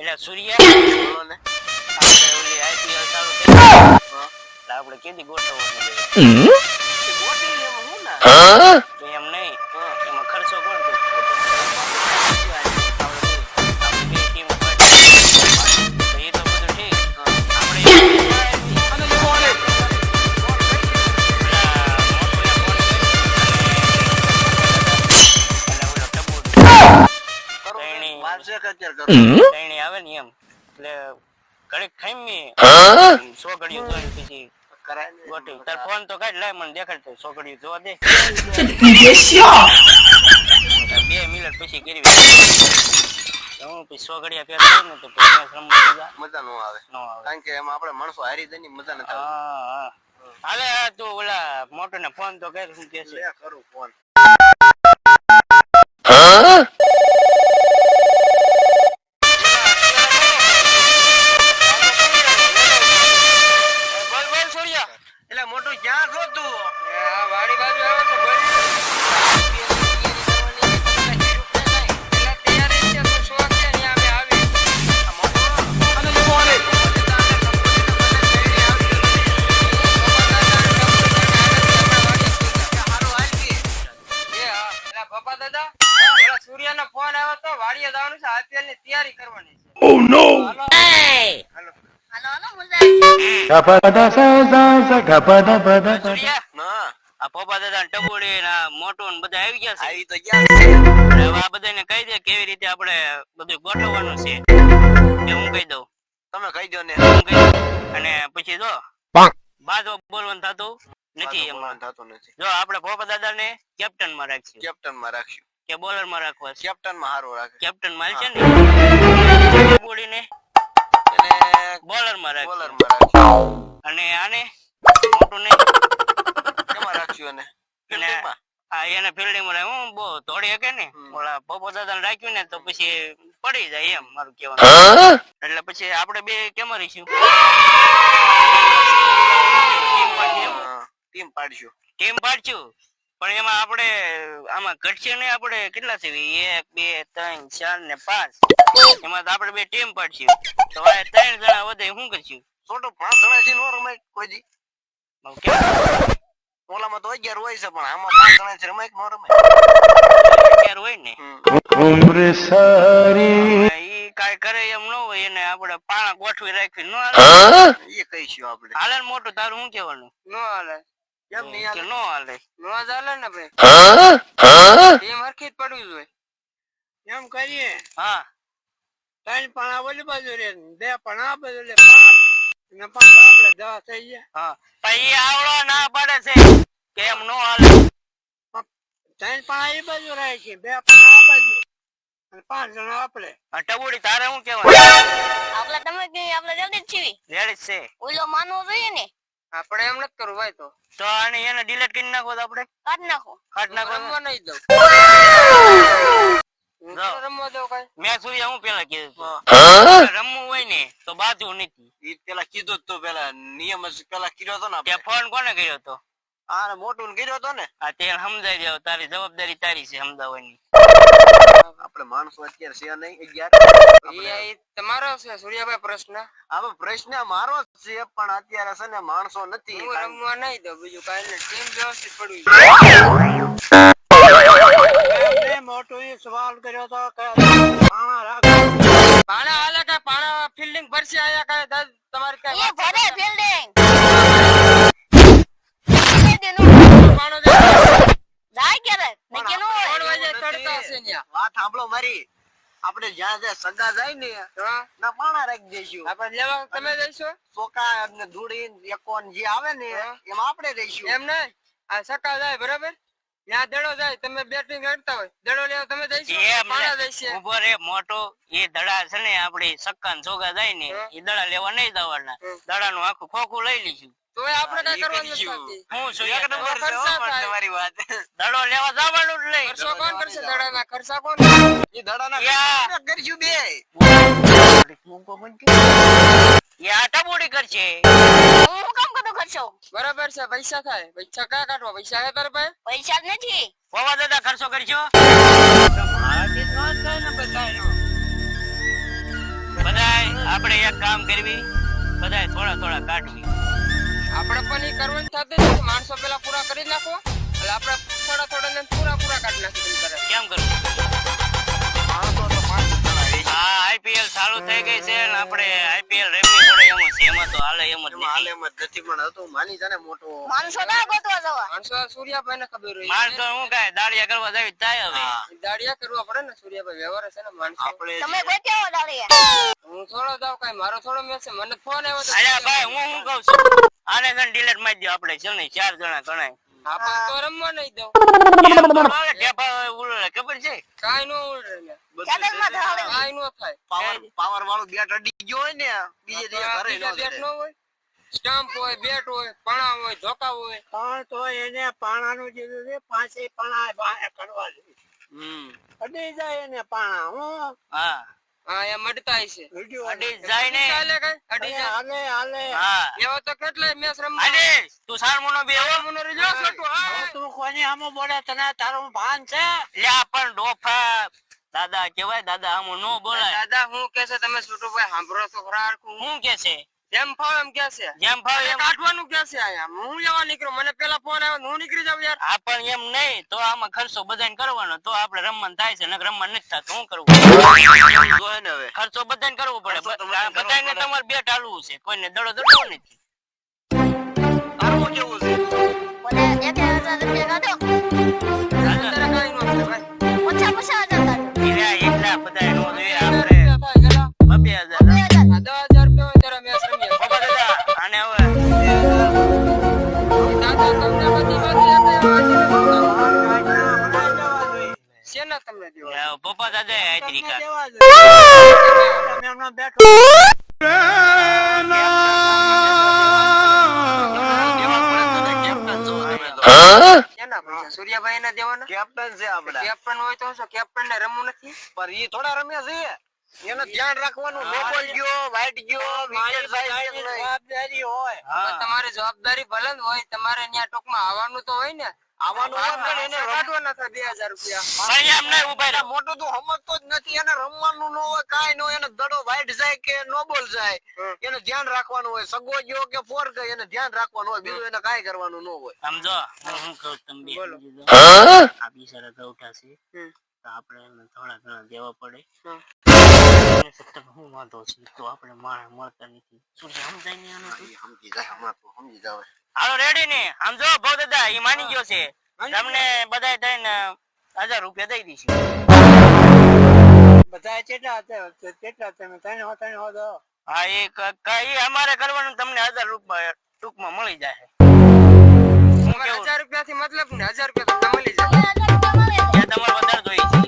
એટલે સૂર્ય આપણે કેદી ગોઠવવાનું? તે એમાં તો એમ નહીં. એમાં ખર્ચો કોણ કરશે? ઘડીક ખાઈમી. સો જોઈને પછી કરાય તાર ફોન તો કાઢ લાય મને દેખાડ સો ઘડીઓ જોવા દે. બે મિનિટ પછી કરવી હું પછી સો ઘડિયા ને તો પછી મજા મજા નો આવે. ન આવે. કારણ કે એમાં આપણે માણસો હારી મજા નથી હા હા. હાલે તું ઓલા મોટો ને ફોન તો કર હું કે કરું ફોન જવાનું છે આઈપીએલની તૈયારી કરવાની છે હાલો. સૂર્યા ના આ પપ્પા દાદા ટબુડી ના મોટું ને બધા આવી ગયા છે આવી તો ક્યાં છે હવે આ બધાને કહી દે કેવી રીતે આપણે બધું ગોઠવવાનું છે એ હું કહી દઉં તમે કહી દો ને હું કહી દઉં. અને પછી જો બાજુ બોલવાનું થતું નથી એમાં થતું નથી જો આપણે પપ્પા દાદા ને કેપ્ટનમાં રાખશું કેપ્ટનમાં રાખશું કે બોલરમાં રાખવા છે. કેપ્ટનમાં હારો રાખે. કેપ્ટનમાં છે ને બોડીને એને બોલરમાં રાખ. બોલરમાં રાખશું અને આને મોટું ને કેમાં રાખશું એને? આ એને ફિલ્ડિંગમાં હું બહુ દોડી શકે ને. ઓલા પપ્પો દાદા રાખ્યું ને તો પછી પડી જાય એમ મારું કહેવાનું. એટલે પછી આપણે બે કેમ રહીશું ટીમ પાડીશું ટીમ પાડશું. ટીમ પાડશું. પણ એમાં આપણે આમાં ઘટશે કટશે આપણે કેટલા છે? એક બે ત્રણ ચાર ને પાંચ. એમાં તો આપણે બે ટીમ પડશું. તો આ ત્રણ જણા વધે શું કરશું? છોટો પાંચ જણા છે નો રમાય કોઈજી ઓલામાં તો અગિયાર હોય છે પણ આમાં પાંચ જણા છે રમાય નો રમાય? અગિયાર હોય ને? ઉમરે સારી. ઈ કાઈ કરે એમ ન હોય એને આપણે પાણા ગોઠવી રાખવી ન હાલે. એ કહીશું આપણે. હાલે મોટું તારું શું કહેવાનું? ન હાલે. કેમ નહીં હાલે? ન હાલે. નો હાલે ને ભાઈ. ટીમ હરખી જ પડવી જોઈએ. એમ કરીએ? હા. ત્રણ પાણા ઓલી બાજુ રે બે પાણા આ બાજુ રે પાંચ. ને પાંચ આપણે દસ થઈ ગયા. હા. પણ ઈ આવડો ના પડે છે. કે એમ ન હાલે. ત્રણ પાણા એ બાજુ રહે છે બે પાણા આ બાજુ. અને પાંચ જણા આપણે. ટબુડી તારે શું કહેવાનું આપડે તમે આપડે જલ્દી જ છીએ રેડી છે. ઓલો માનવો જોઈએ ને? આપણે એમ નથી કરવું ભાઈ તો. તો આને એને ડિલીટ કરી નાખો તો આપણે? કાઢ નાખો. કાઢ નાખો રમવા નહીં દઉં. હું જાઓ. તો રમવા દઉં કઈ. મેં સૂર્યા હું પેલા કીધું રમવું હોય ને તો બાજુ નથી ઈ પેલા કીધું જ તો પેલા નિયમ જ પેલા કર્યો તો ને તે આપણે. ફોન કોને કર્યો હતો? આને મોટું ને કર્યો હતો ને? આ તે સમજાઈ દેવો તારી જવાબદારી તારી છે સમજાવવાની. આપણે માણસો અત્યારે છે નહીં અગિયાર. તમારો છે સૂર્યાભાઈ પ્રશ્ન. હવે પ્રશ્ન મારો જ છે પણ અત્યારે છે ને માણસો નથી હું રમવા નહીં દઉં બીજું કઈ નહીં. ટીમ વ્યવસ્થિત પડવી જોઈએ. મોટો એ સવાલ કર્યો તો કે પાણા હાલે કઈ પાણા ફિલ્ડિંગ ભરશે આયા કઈ? તમારે કઈ આપણે જ્યાં જ્યાં સગા જાય ને ના પાણા રાખી દઈશું. આપણે લેવા તમે જઈશો? સોકા ને ધૂળી એકોન જે આવે ને એમાં આપણે રહીશું. એમ નહીં. આ સકા જાય બરાબર? ત્યાં દડો જાય તમે બેટિંગ કરતા હોય દડો લેવા તમે જઈશો? પાણા જઈશે? ઊભો રે મોટો એ દડા છે ને આપડી સક્કા ને ચોગા જાય ને એ દડા લેવા નહીં જવાના. દડા નું આખું ખોખું લઈ લઈશું. તોય આપણે કઈ કરવાનું નથી. હું છું એક નંબર છે હો, ખર્ચા પણ થાય. તમારી વાત. દડો લેવા જવાનું જ નહીં. ખર્ચો કોણ કરશે? દડાના ખર્ચા કોણ એ દડાના યા. ખર્ચા કરીશું બે? એ આટા બોડી કરશે. હું કામ કરું ખર્ચો? બરાબર છે પૈસા થાય. પૈસા કયા કાઢવા? પૈસા હે તારા પાસે? પૈસા જ નથી. પવા દાદા ખર્ચો કરજો. મારાથી ન થાય ને બધાયનો. બધા આપણે એક કામ કરવી. બધાય થોડા થોડા કાઢવી. આપણે પણ એ કરવાની થતું જ માણસો પેલા પૂરા કરી નાખો. એટલે આપણે થોડા થોડા ને પૂરા પૂરા કાઢી નાખી. કેમ કરવું આઈપીએલ ચાલુ થઈ ગઈ છે આપણે હાલે એમ જ એમાં એમ જ નથી પણ હતું માની જાને મોટો. માણસો ના ગોતવા જવા. માણસો સૂર્યાભાઈ ને ખબર હોય માણસો હું કાંઈ દાળિયા કરવા જાવી થાય હવે? દાડિયા કરવા પડે ને સૂર્યાભાઈ વ્યવહાર છે ને માણસો. આપણે તમે ગોત્યા હો દાડિયા હું થોડો જાવ કઈ મારો થોડો મેચ મને ફોન આવ્યો તો ભાઈ હું હું કહું છું? આને ને ડિલેટ મારી દો આપણે છે ને ચાર જણા ગણાય આપણે તો રમવા નહીં દઉં. ખબર છે? કાઈ નો કાંઈ થાય. પાવર પાવર વાળું બેટ અડી ગયો હોય ને બીજે દિવસે ઘરે બેટ નો હોય. સ્ટમ્પ હોય બેટ હોય પાણા હોય ધોકા હોય. પણ તો એને પાણાનું કીધું છે પાંચે પાણા કરવા દે હમ. અડી જાય એને પાણા હું. હા. હા એમ અડતાય છે. વીડિયો જાય ને ચાલે કઈ? અડી હાલે હાલે. હા. એવા તો કેટલાય મેચ રમવા અડી તું સારમોનો બે હો. મને રીજો છોટું, હા. તું કોની આમાં બોલે? તને તારું ભાન છે? લ્યા પણ ડોફા. દાદા કેવાય દાદા આમ નો બોલાય. દાદા હું કે છે તમે છોટુભાઈ સાંભળો તો ખરા હું કે છે? જેમ ફાવ એમ કે છે. જેમ ફાવ એમ. કાઢવાનું કે છે આયા હું જવા નીકળું? મને પેલા ફોન આવ્યો હું નીકળી જાઉં યાર. આ પણ એમ નહીં તો આમાં ખર્ચો બધાને કરવાનો તો આપણે રમવાનું થાય છે ને રમણ નથી થતું હું કરવું જોય ને હવે ખર્ચો બધાને કરવો પડે ખર્ચો તો બધાને કરવો બધાને પડે. તમારે બે ટાળવું છે કોઈને દડો દડો નથી. તારું કેવું છે? મને એક હજાર રૂપિયા કાઢો અત્યારે કાંઈ નો થાય ભાઈ. ઓછા પૈસા હજાર કાઢો એટલા એટલા નો જોઈએ આપણે. બે હજાર. બધી બધી પપ્પા દાદા હાજરી કાઢ દેવા જોઈએ. તમે હમણાં બેઠો. સૂર્યાભાઈ ના દેવાના કેપ્ટન છે આપડા કેપ્ટન હોય તો શું કેપ્ટન ને રમવું નથી પણ એ થોડા રમ્યા છે એનું ધ્યાન રાખવાનું બોલ ગયો વાઈટ ગયો. જવાબદારી હોય તમારી જવાબદારી ભલે હોય તમારે ત્યાં ટૂંકમાં આવવાનું તો હોય ને આવવાનું હોય એને રમ- કાઢવાના બે હજાર રૂપિયા. પણ એમ નહીં ઊભા એને રહો. સમજતો જ નથી એને રમવાનું ન હોય કાંઈ ન હોય એને દડો વાઈટ જાય કે નો બોલ જાય. એને ધ્યાન રાખવાનું હોય. સગો ગયો કે ફોર ગયો એને ધ્યાન રાખવાનું હોય. બીજું એને કાંઈ કરવાનું ન હોય. સમજો હું કહું તમે બોલો. સમજી જાઓ. આ ગૌઠા છે. તો આપણે એને થોડા ઘણા દેવા પડે. હમ. સત્તર શું વાંધો છે? તો આપણે માણસ મળતા નથી. શું સમજાય નહીં આને સમજી જાય હમણાં તો સમજી જાવ. હાલો રેડી ને? આમ બહુ દાદા એ માની ગયો છે. તમને બધાય થઈને હજાર રૂપિયા દઈ દઈશું બધા કેટલા કેટલા તમે? ત્રણ હો ત્રણ હો દો. હા એ ક- ક- અમારે કરવાનું તમને હજાર રૂપિયા ટૂંકમાં મળી જાય. હજાર રૂપિયા થી મતલબ ને હજાર રૂપિયા મળી જાય. તમારે વધારે જોઈએ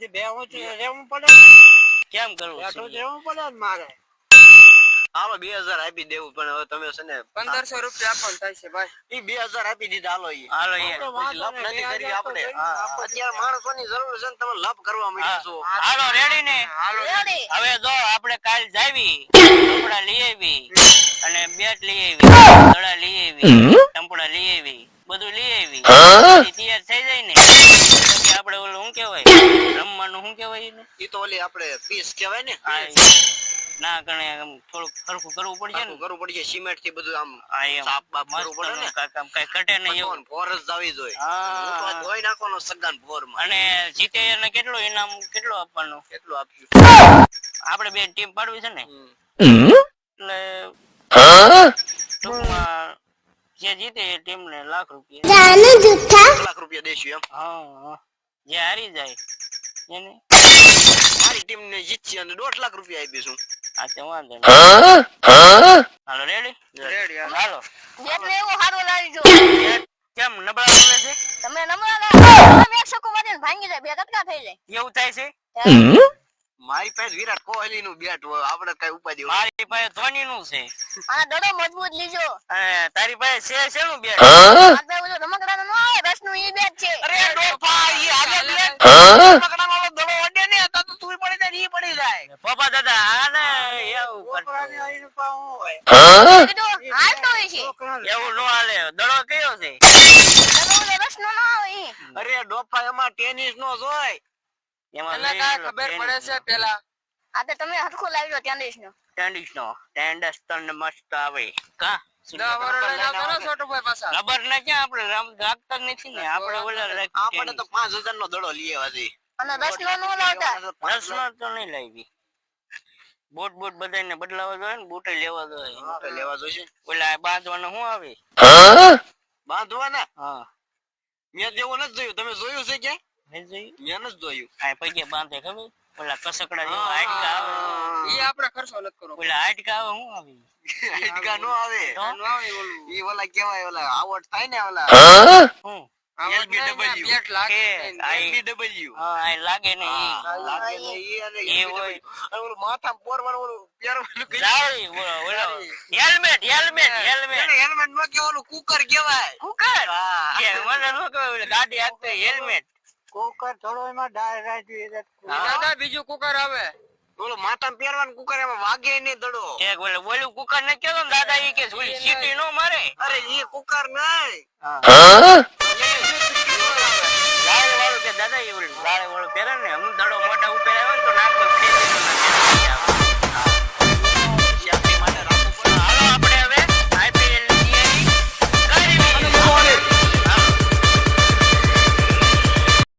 દી બે હું રહેવું પડે? કેમ કરવું બેઠું રહેવું પડે ને મારે? હાલો બે હજાર આપી દેવું પણ હવે તમે છે ને પંદરસો રૂપિયા આપવાનું થાય છે ભાઈ. ઈ બે હજાર આપી દીધા હાલો ઈ. હાલો લપ નથી કરી આપણે. અત્યારે માણસો ની જરૂર છે ને તમે લપ કરવા માંડ્યા છો. હાલો રેડી ને? હાલો હવે જો આપણે કાલ જાવી કપડા લઈ આવી અને બેટ લઈ આવી દડા લઈ આવી ટંપડા લઈ આવી બધું લઈ આવી. તૈયાર થઈ જાય ને. પછી આપણે ઓલું શું કહેવાય? રમવાનું શું કહેવાય એને? એ તો ઓલી આપણે પીસ કહેવાય ને? ના કણે આમ થોડુંક ખરખું કરવું પડશે ને? કરવું પડશે સિમેન્ટથી બધું આમ સાફ બાફ કરવું પડે ને? કામ કઈ કટે નહીં એવું. ભોર જ આવી જોઈએ હા. હું ધોઈ નાખવાનો સગાન ભોરમાં અને જીતે એને કેટલું ઇનામ કેટલું આપવાનું? કેટલું આપ્યું? આપણે બે ટીમ પાડવી છે ને. એટલે ટૂંકમાં જે જીતે એ ટીમ ને લાખ રૂપિયા. લાખ રૂપિયા દેશું એમ. હા. જે હારી જાય. એને? મારી ટીમ ને જીતશે અને દોઢ લાખ રૂપિયા આપીશું આ તે વાંધો નહીં. હાલો રેડી રેડી હાલો. જેટલું એવું સારું લાવી જો. કેમ નબળા બોલે છે? તમે નબળા લાવો. તમે એક સકો મારીને ભાંગી જાય. બે કટકા થઈ જાય. એવું થાય છે? મારી પાસે વિરાટ કોહલી નું બેટ હોય આપણે કઈ ઉપાધિ હોય. મારી પાસે ધોની નું છે. આ દડો મજબૂત લીજો. તારી પાસે છે શેનું બેટ આપણે ઓલો રમકડાનો ન આવે રસનું ઈ બેટ છે. અરે ડોફા ઈ આગળ બેટ પકડાવાનો દડો અડે ને તો તું પડી જાય ઈ પડી ઉડી જાય પપ્પા દાદા આને એવું એવું નો હાલે. દડો કયો છે? ના. અરે ડોફા એમાં ટેનિસ નો જોય એમાં ખબર પડે છે પેલા? આ તો તમે હરખું લાવી લો ત્યાં દેશ નો. ટેન્ડસ તને મસ્ત આવે. કા? દસ ને ખબર ને ક્યાં આપડે રામ રાખતા નથી ને. ઓલા તો પાંચ હજાર નો દડો લઈએ અને રસનો નો લાવતા. રસનો તો નહીં લાવી. બોટ બોટ બધાને બદલાવા જોઈએ ને બૂટે લેવા જોઈએ. મોટો લેવા જોઈએ. ઓલા બાંધવાના શું આવે? બાંધવાના? હા. મેં જેવું નથી જોયું. તમે જોયું છે કે મેં જોયું. મેં નથી જોયું. આ પગે બાંધે ખબર? ઓલા કસકડા જેવા હાડકા આવે. એ આપણે ખર્ચો નથી કરો ઓલા હાડકા આવે શું આવે? હાડકા નો આવે. નો? આવે ઓલું ઈ ઓલા કેવાય ઓલા આવડ થાય ને ઓલા. હા? આ લાગે ને ઈ હા, લાગે ને ઈ અને એ LBW. હોય. અને ઓલું માથામાં પોરવાનું ઓલું પહેરવાનું કઈ જાળી ઓલો ઓલો હેલ્મેટ હેલ્મેટ હેલ્મેટ. એને હેલ્મેટ નો કે ઓલું કુકર થોડો એમાં. દાદા બીજું કુકર આવે. બોલો માથામાં પહેરવાનું કુકર એમાં વાગે નહીં દડો. એક ઓલે બોલ્યું કુકર ને કેતો દાદા ઈ કે સીટી નો મારે. અરે ઈ કુકર નહીં. હા દાદા એવું દાદા પેલા ને હું દાડો મોટા